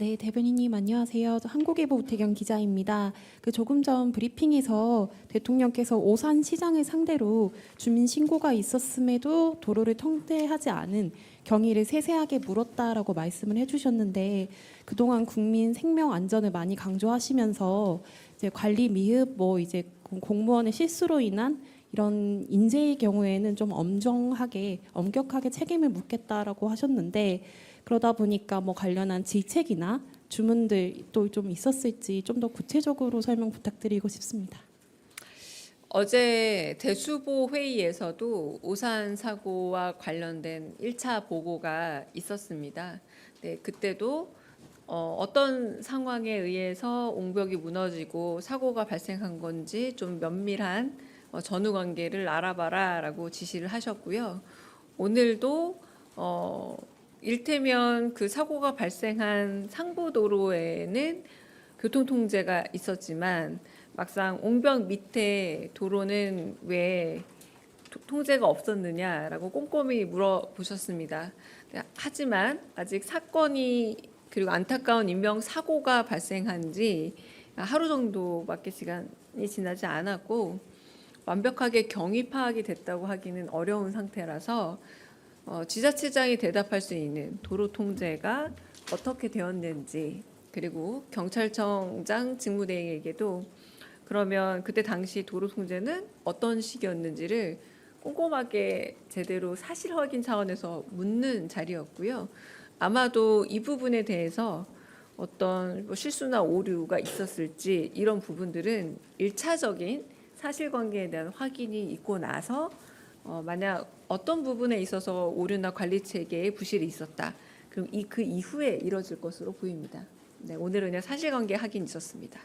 네, 대변인님 안녕하세요. 저 한국일보 우태경 기자입니다. 그 조금 전 브리핑에서 대통령께서 오산 시장을 상대로 주민 신고가 있었음에도 도로를 통제하지 않은 경위를 세세하게 물었다라고 말씀을 해주셨는데 그동안 국민 생명 안전을 많이 강조하시면서 이제 관리 미흡 뭐 이제 공- 공무원의 실수로 인한 이런 인재의 경우에는 좀 엄정하게 엄격하게 책임을 묻겠다라고 하셨는데 그러다 보니까 뭐 관련한 질책이나 주문들 또 좀 있었을지 좀 더 구체적으로 설명 부탁드리고 싶습니다. 어제 대수보 회의에서도 오산 사고와 관련된 1차 보고가 있었습니다. 네, 그때도 어, 어떤 상황에 의해서 옹벽이 무너지고 사고가 발생한 건지 좀 면밀한 어, 전후 관계를 알아봐라라고 지시를 하셨고요. 오늘도 어, 일테면 그 사고가 발생한 상부도로에는 교통통제가 있었지만 막상 옹벽 밑에 도로는 왜 도- 통제가 없었느냐라고 꼼꼼히 물어보셨습니다. 네, 하지만 아직 사건이 그리고 안타까운 인명 사고가 발생한 지 하루 정도밖에 시간이 지나지 않았고 완벽하게 경위 파악이 됐다고 하기는 어려운 상태라서 어, 지자체장이 대답할 수 있는 도로 통제가 어떻게 되었는지 그리고 경찰청장 직무대행에게도 그러면 그때 당시 도로 통제는 어떤 시기였는지를 꼼꼼하게 제대로 사실 확인 차원에서 묻는 자리였고요. 아마도 이 부분에 대해서 어떤 뭐 실수나 오류가 있었을지 이런 부분들은 일차적인 사실관계에 대한 확인이 있고 나서 어, 만약 어떤 부분에 있어서 오류나 관리 체계에 부실이 있었다. 그럼 이 그 이후에 이뤄질 것으로 보입니다. 네, 오늘은 사실관계 확인 있었습니다.